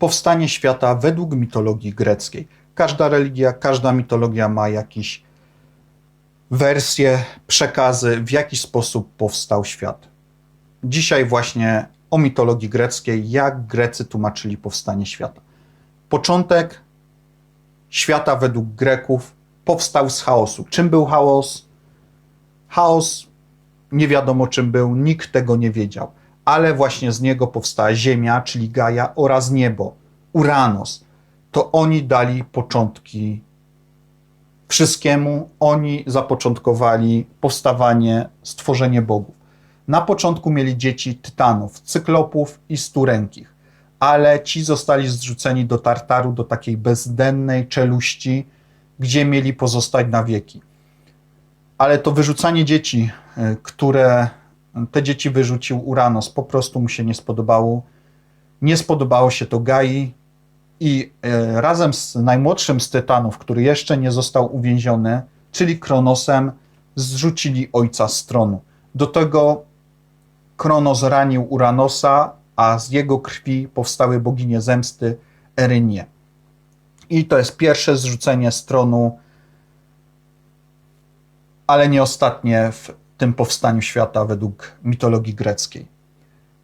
powstanie świata według mitologii greckiej. Każda religia, każda mitologia ma jakieś wersje, przekazy, w jaki sposób powstał świat. Dzisiaj właśnie o mitologii greckiej, jak Grecy tłumaczyli powstanie świata. Początek świata według Greków powstał z chaosu. Czym był chaos? Chaos nie wiadomo czym był, nikt tego nie wiedział, ale właśnie z niego powstała Ziemia, czyli Gaia oraz niebo, Uranos. To oni dali początki wszystkiemu, oni zapoczątkowali powstawanie, stworzenie bogów. Na początku mieli dzieci tytanów, cyklopów i sturenkich, ale ci zostali zrzuceni do Tartaru, do takiej bezdennej czeluści, gdzie mieli pozostać na wieki. Ale to wyrzucanie dzieci, y, które te dzieci wyrzucił Uranos, po prostu mu się nie spodobało. Nie spodobało się to Gai i y, razem z najmłodszym z tytanów, który jeszcze nie został uwięziony, czyli Kronosem, zrzucili ojca z tronu. Do tego Kronos ranił Uranosa, a z jego krwi powstały boginie zemsty Erynie. I to jest pierwsze zrzucenie z tronu, ale nie ostatnie w tym powstaniu świata według mitologii greckiej.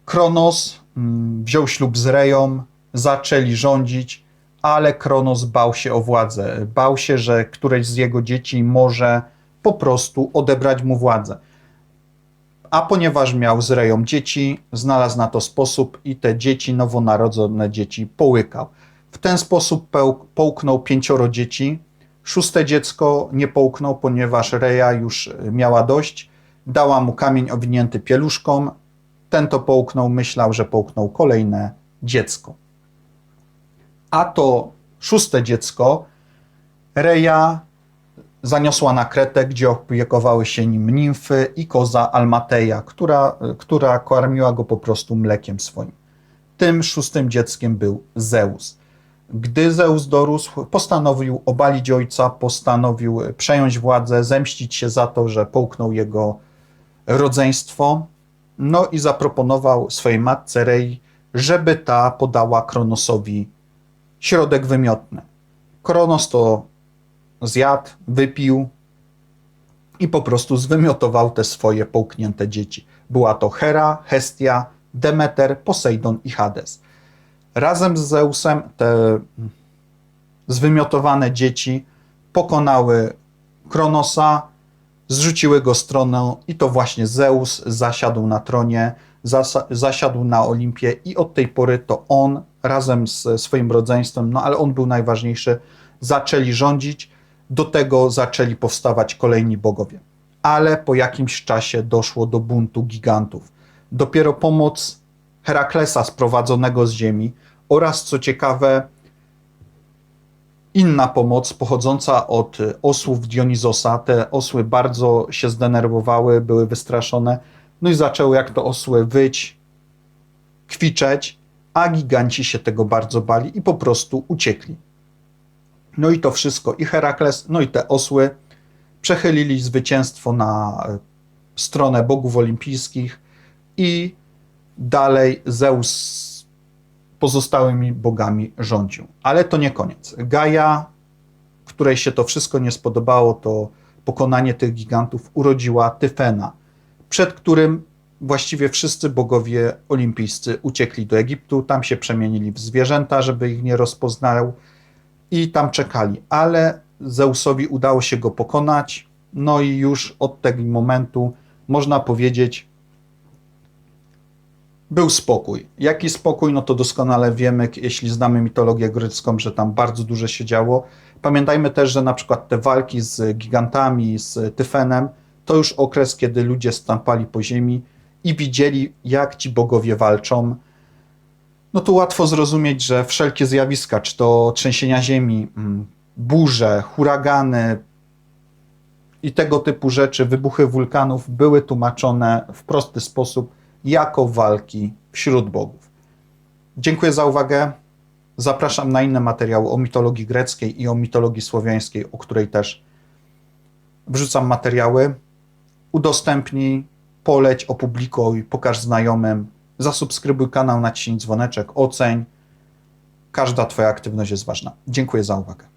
Kronos mm, wziął ślub z Reją, zaczęli rządzić, ale Kronos bał się o władzę. Bał się, że któreś z jego dzieci może po prostu odebrać mu władzę. A ponieważ miał z Reją dzieci, znalazł na to sposób i te dzieci, nowonarodzone dzieci, połykał. W ten sposób połknął pięcioro dzieci. Szóste dziecko nie połknął, ponieważ Reja już miała dość. Dała mu kamień owinięty pieluszką. Ten to połknął, myślał, że połknął kolejne dziecko. A to szóste dziecko Reja zaniosła na Kretę, gdzie opiekowały się nim nimfy i koza Almateja, która, która karmiła go po prostu mlekiem swoim. Tym szóstym dzieckiem był Zeus. Gdy Zeus dorósł, postanowił obalić ojca, postanowił przejąć władzę, zemścić się za to, że połknął jego rodzeństwo. No i zaproponował swojej matce Rei, żeby ta podała Kronosowi środek wymiotny. Kronos to zjadł, wypił i po prostu zwymiotował te swoje połknięte dzieci. Była to Hera, Hestia, Demeter, Posejdon i Hades. Razem z Zeusem te zwymiotowane dzieci pokonały Kronosa, zrzuciły go stronę i to właśnie Zeus zasiadł na tronie, zasiadł na Olimpie i od tej pory to on razem z swoim rodzeństwem, no ale on był najważniejszy, zaczęli rządzić, do tego zaczęli powstawać kolejni bogowie. Ale po jakimś czasie doszło do buntu gigantów. Dopiero pomoc Heraklesa sprowadzonego z ziemi oraz, co ciekawe, inna pomoc pochodząca od osłów Dionizosa. Te osły bardzo się zdenerwowały, były wystraszone, no i zaczęły jak to osły wyć, kwiczeć, a giganci się tego bardzo bali i po prostu uciekli. No i to wszystko, i Herakles, no i te osły przechylili zwycięstwo na e, stronę bogów olimpijskich i dalej Zeus pozostałymi bogami rządził. Ale to nie koniec. Gaia, której się to wszystko nie spodobało, to pokonanie tych gigantów, urodziła Tyfena, przed którym właściwie wszyscy bogowie olimpijscy uciekli do Egiptu, tam się przemienili w zwierzęta, żeby ich nie rozpoznał i tam czekali, ale Zeusowi udało się go pokonać, no i już od tego momentu można powiedzieć, był spokój. Jaki spokój? No to doskonale wiemy, jeśli znamy mitologię grecką, że tam bardzo dużo się działo. Pamiętajmy też, że na przykład te walki z gigantami, z Tyfenem, to już okres, kiedy ludzie stampali po ziemi i widzieli, jak ci bogowie walczą, no to łatwo zrozumieć, że wszelkie zjawiska, czy to trzęsienia ziemi, mm, burze, huragany i tego typu rzeczy, wybuchy wulkanów były tłumaczone w prosty sposób jako walki wśród bogów. Dziękuję za uwagę. Zapraszam na inne materiały o mitologii greckiej i o mitologii słowiańskiej, o której też wrzucam materiały. Udostępnij, poleć, opublikuj, pokaż znajomym, zasubskrybuj kanał, naciśnij dzwoneczek, oceń. każda Twoja aktywność jest ważna. Dziękuję za uwagę.